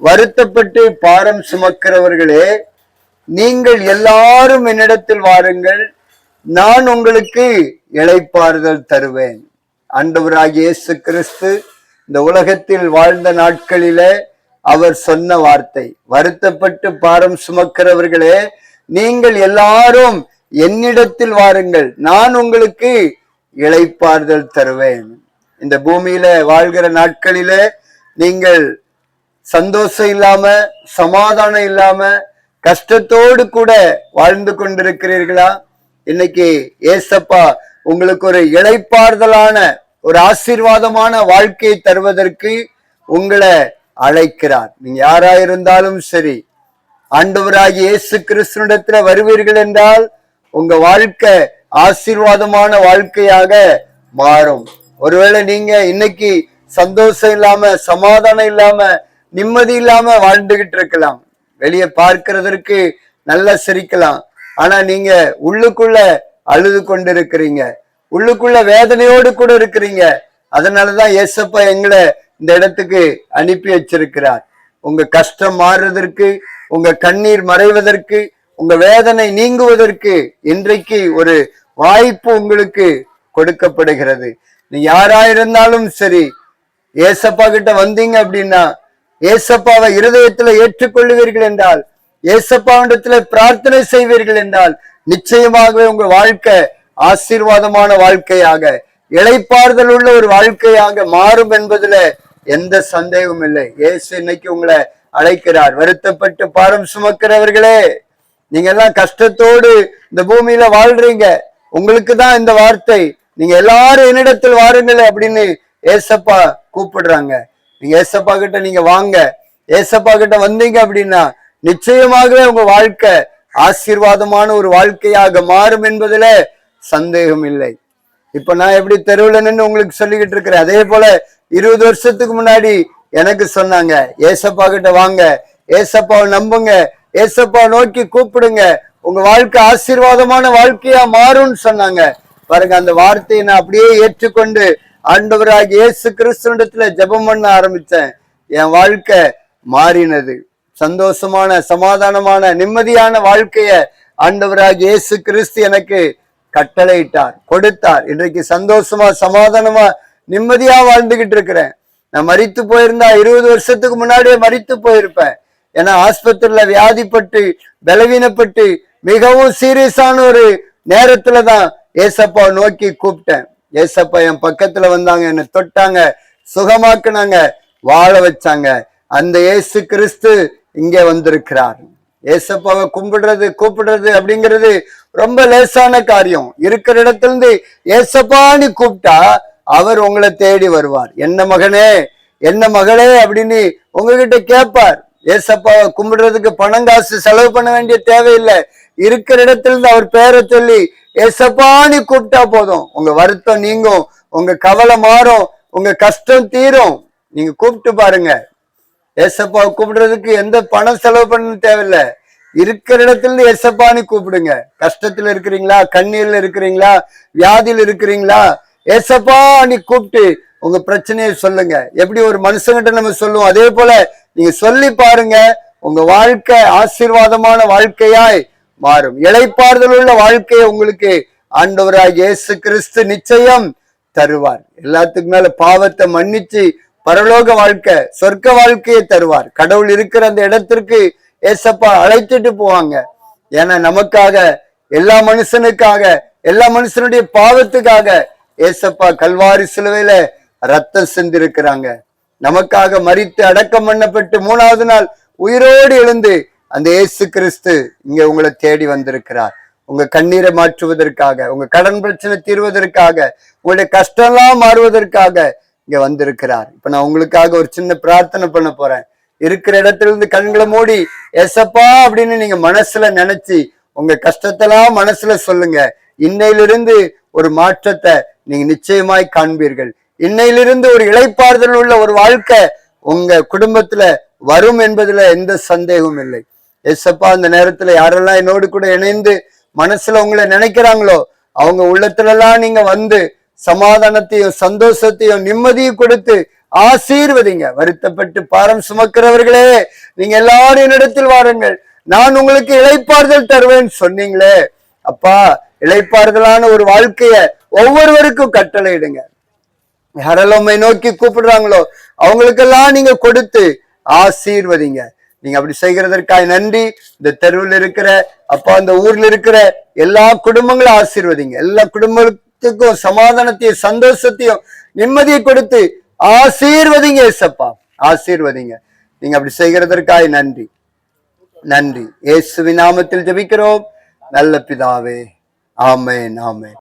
வருத்தப்பட்டு பாரம் சுமக்கிறவர்களே நீங்கள் எல்லாரும் என்னிடத்தில் வாருங்கள் நான் உங்களுக்கு இழைப்பாறுதல் தருவேன். ஆண்டவராகிய இயேசு கிறிஸ்து இந்த உலகத்தில் வாழ்ந்த நாட்களிலே அவர் சொன்ன வார்த்தை வருத்தப்பட்டு பாரம் சுமக்கிறவர்களே நீங்கள் எல்லாரும் என்னிடத்தில் வாருங்கள் நான் உங்களுக்கு இழைப்பாறுதல் தருவேன். இந்த பூமியில வாழ்கிற நாட்களிலே நீங்கள் சந்தோஷம் இல்லாம சமாதானம் இல்லாம கஷ்டத்தோடு கூட வாழ்ந்து கொண்டிருக்கிறீர்களா? இன்னைக்கு ஏசப்பா உங்களுக்கு ஒரு இளைப்பாறுதலான ஒரு ஆசீர்வாதமான வாழ்க்கையை தருவதற்கு உங்களை அழைக்கிறார். நீங்க யாரா இருந்தாலும் சரி ஆண்டவராகி இயேசு கிறிஸ்துனிடத்துல வருவீர்கள் என்றால் உங்க வாழ்க்கை ஆசீர்வாதமான வாழ்க்கையாக மாறும். ஒருவேளை நீங்க இன்னைக்கு சந்தோஷம் இல்லாம சமாதானம் இல்லாம நிம்மதி இல்லாம வாழ்ந்துகிட்டு இருக்கலாம். வெளியே பார்க்கிறதற்கு நல்லா சிரிக்கலாம். ஆனா நீங்க உள்ளுக்குள்ள அழுது கொண்டு இருக்கிறீங்க உள்ளுக்குள்ள வேதனையோடு கூட இருக்கிறீங்க. அதனாலதான் ஏசப்பா எங்களை இந்த இடத்துக்கு அனுப்பி வச்சிருக்கிறார். உங்க கஷ்டம் மாறுறதற்கு உங்க கண்ணீர் மறைவதற்கு உங்க வேதனை நீங்குவதற்கு இன்றைக்கு ஒரு வாய்ப்பு உங்களுக்கு கொடுக்கப்படுகிறது. நீ யாரா இருந்தாலும் சரி ஏசப்பா கிட்ட வந்தீங்க அப்படின்னா ஏசப்பாவை இருதயத்துல ஏற்றுக்கொள்ளுவீர்கள் என்றால் ஏசப்பாவிடத்துல பிரார்த்தனை செய்வீர்கள் என்றால் நிச்சயமாகவே உங்கள் வாழ்க்கை ஆசீர்வாதமான வாழ்க்கையாக இளைப்பாறுதல் உள்ள ஒரு வாழ்க்கையாக மாறும் என்பதுல எந்த சந்தேகமும் இல்லை. இயேசு இன்னைக்கு உங்களை அழைக்கிறார். வருத்தப்பட்டு பாரம் சுமக்கிறவர்களே நீங்க எல்லாம் கஷ்டத்தோடு இந்த பூமியில வாழ்றீங்க. உங்களுக்கு தான் இந்த வார்த்தை. நீங்க எல்லாரும் என்னிடத்தில் வாருங்கள் அப்படின்னு ஏசப்பா கூப்பிடுறாங்க. நீங்க ஏசப்பா கிட்ட நீங்க வாங்க. ஏசப்பா கிட்ட வந்தீங்க அப்படின்னா நிச்சயமாகவே உங்க வாழ்க்கை ஆசீர்வாதமான ஒரு வாழ்க்கையாக மாறும் என்பதுல சந்தேகம் இல்லை. இப்ப நான் எப்படி தெருவில் நின்று உங்களுக்கு சொல்லிக்கிட்டு இருக்கிறேன். அதே போல இருபது வருஷத்துக்கு முன்னாடி எனக்கு சொன்னாங்க ஏசப்பா கிட்ட வாங்க ஏசப்பாவை நம்புங்க ஏசப்பா நோக்கி கூப்பிடுங்க உங்க வாழ்க்கை ஆசீர்வாதமான வாழ்க்கையா மாறும்னு சொன்னாங்க. பாருங்க அந்த வார்த்தையை நான் அப்படியே ஏற்றுக்கொண்டு ஆண்டவராக இயேசு கிறிஸ்துவனிடத்துல ஜெபம் பண்ண ஆரம்பித்தேன் என் வாழ்க்கை மாறினது. சந்தோஷமான சமாதானமான நிம்மதியான வாழ்க்கைய ஆண்டவராக இயேசு கிறிஸ்து எனக்கு கட்டளையிட்டார் கொடுத்தார். இன்றைக்கு சந்தோஷமா சமாதானமா நிம்மதியா வாழ்ந்துகிட்டு இருக்கிறேன். நான் மறித்து போயிருந்தா இருபது வருஷத்துக்கு முன்னாடியே மறித்து போயிருப்பேன். ஏன்னா ஆஸ்பத்திரியில வியாதிப்பட்டு பலவீனப்பட்டு மிகவும் சீரியஸான ஒரு நேரத்துல தான் ஏசப்பா நோக்கி கூப்பிட்டேன். ஏசப்பா என் பக்கத்துல வந்தாங்க என்னை தொட்டாங்க சுகமாக்குனாங்க வாழ வச்சாங்க. அந்த இயேசு கிறிஸ்து இங்கே வந்திருக்கிறார். ஏசப்பாவை கும்பிடுறது கூப்பிடுறது அப்படிங்கிறது ரொம்ப லேசான காரியம். இருக்கிற இடத்துல இருந்து ஏசப்பான்னு கூப்பிட்டா அவர் உங்களை தேடி வருவார். என்ன மகனே என்ன மகளே? அப்படின்னு உங்ககிட்ட கேட்பார். ஏசப்பாவை கும்பிடுறதுக்கு பணம் காசு செலவு பண்ண வேண்டிய தேவையில்லை. இருக்கிற இடத்துல இருந்து அவர் பேரை சொல்லி ஏசப்பான்னு கூப்பிட்டா போதும். உங்க வருத்தம் நீங்கும். உங்க கவலை மாறும். உங்க கஷ்டம் தீரும். நீங்க கூப்பிட்டு பாருங்க. ஏசப்பாவை கூப்பிடுறதுக்கு எந்த பணம் செலவு பண்ண தேவையில்லை. இருக்கிற இடத்துல இருந்து ஏசப்பான்னு கூப்பிடுங்க. கஷ்டத்துல இருக்கிறீங்களா? கண்ணீர்ல இருக்கிறீங்களா? வியாதியில இருக்கிறீங்களா? ஏசப்பா நீ கூப்பிட்டு உங்க பிரச்சனையை சொல்லுங்க. எப்படி ஒரு மனுஷங்கிட்ட நம்ம சொல்லுவோம்? அதே போல நீங்க சொல்லி பாருங்க. உங்க வாழ்க்கை ஆசீர்வாதமான வாழ்க்கையாய் மாறும். இழைப்பாறுதல் உள்ள வாழ்க்கையை உங்களுக்கு ஆண்டவராய் இயேசு கிறிஸ்து நிச்சயம் தருவார். எல்லாத்துக்கு மேல பாவத்தை மன்னிச்சு பரலோக வாழ்க்கை சொர்க்க வாழ்க்கையை தருவார். கடவுள் இருக்கிற அந்த இடத்திற்கு ஏசப்பா அழைத்துட்டு போவாங்க. ஏன்னா நமக்காக எல்லா மனுஷனுக்காக எல்லா மனுஷனுடைய பாவத்துக்காக ஏசப்பா கல்வாரி சிலுவையில ரத்தம் செஞ்சிருக்கிறாங்க நமக்காக மறித்து அடக்கம் பண்ணப்பட்டு மூணாவது நாள் உயிரோடு எழுந்து அந்த இயேசு கிறிஸ்து இங்க உங்களை தேடி வந்திருக்கிறார். உங்க கண்ணீரை மாற்றுவதற்காக உங்க கடன் பிரச்சனை தீர்வதற்காக உங்களுடைய கஷ்டம்லாம் மாறுவதற்காக இங்க வந்திருக்கிறார். இப்ப நான் உங்களுக்காக ஒரு சின்ன பிரார்த்தனை பண்ண போறேன். இருக்கிற இடத்துல இருந்து கண்களை மூடி எசப்பா அப்படின்னு நீங்க மனசுல நினைச்சு உங்க கஷ்டத்தெல்லாம் மனசுல சொல்லுங்க. இன்னையிலிருந்து ஒரு மாற்றத்தை நீங்க நிச்சயமாய் காண்பீர்கள். இன்னையிலிருந்து ஒரு இழைப்பாறுதல் உள்ள ஒரு வாழ்க்கை உங்க குடும்பத்துல வரும் என்பதுல எந்த சந்தேகமும் இல்லை. எஸ்அப்பா அந்த நேரத்துல யாரெல்லாம் என்னோடு கூட இணைந்து மனசுல உங்களை நினைக்கிறாங்களோ அவங்க உள்ளத்துல எல்லாம் நீங்க வந்து சமாதானத்தையும் சந்தோஷத்தையும் நிம்மதியும் கொடுத்து ஆசீர்வதிங்க. வருத்தப்பட்டு பாரம் சுமக்கிறவர்களே நீங்க எல்லாரும் என்னிடத்தில் வாருங்கள். நான் உங்களுக்கு இழைப்பாறுதல் தருவேன் சொன்னீங்களே. அப்பா இழைப்பாறுதலான ஒரு வாழ்க்கைய ஒவ்வொருவருக்கும் கட்டளையிடுங்க. யாரெல்லாம் நோக்கி கூப்பிடுறாங்களோ அவங்களுக்கெல்லாம் நீங்க கொடுத்து ஆசீர்வதிங்க. நீங்க அப்படி செய்கிறதற்காக நன்றி. இந்த தெருவில் இருக்கிற அப்பா அந்த ஊர்ல இருக்கிற எல்லா குடும்பங்களும் ஆசீர்வதிங்க. எல்லா குடும்பத்துக்கும் சமாதானத்தையும் சந்தோஷத்தையும் நிம்மதியை கொடுத்து ஆசீர்வதிங்க ஏசப்பா ஆசீர்வதிங்க. நீங்க அப்படி செய்கிறதற்காக நன்றி. நன்றி. ஏசுவி நாமத்தில் ஜெபிக்கிறோம். நல்ல பிதாவே. ஆமென் ஆமென்.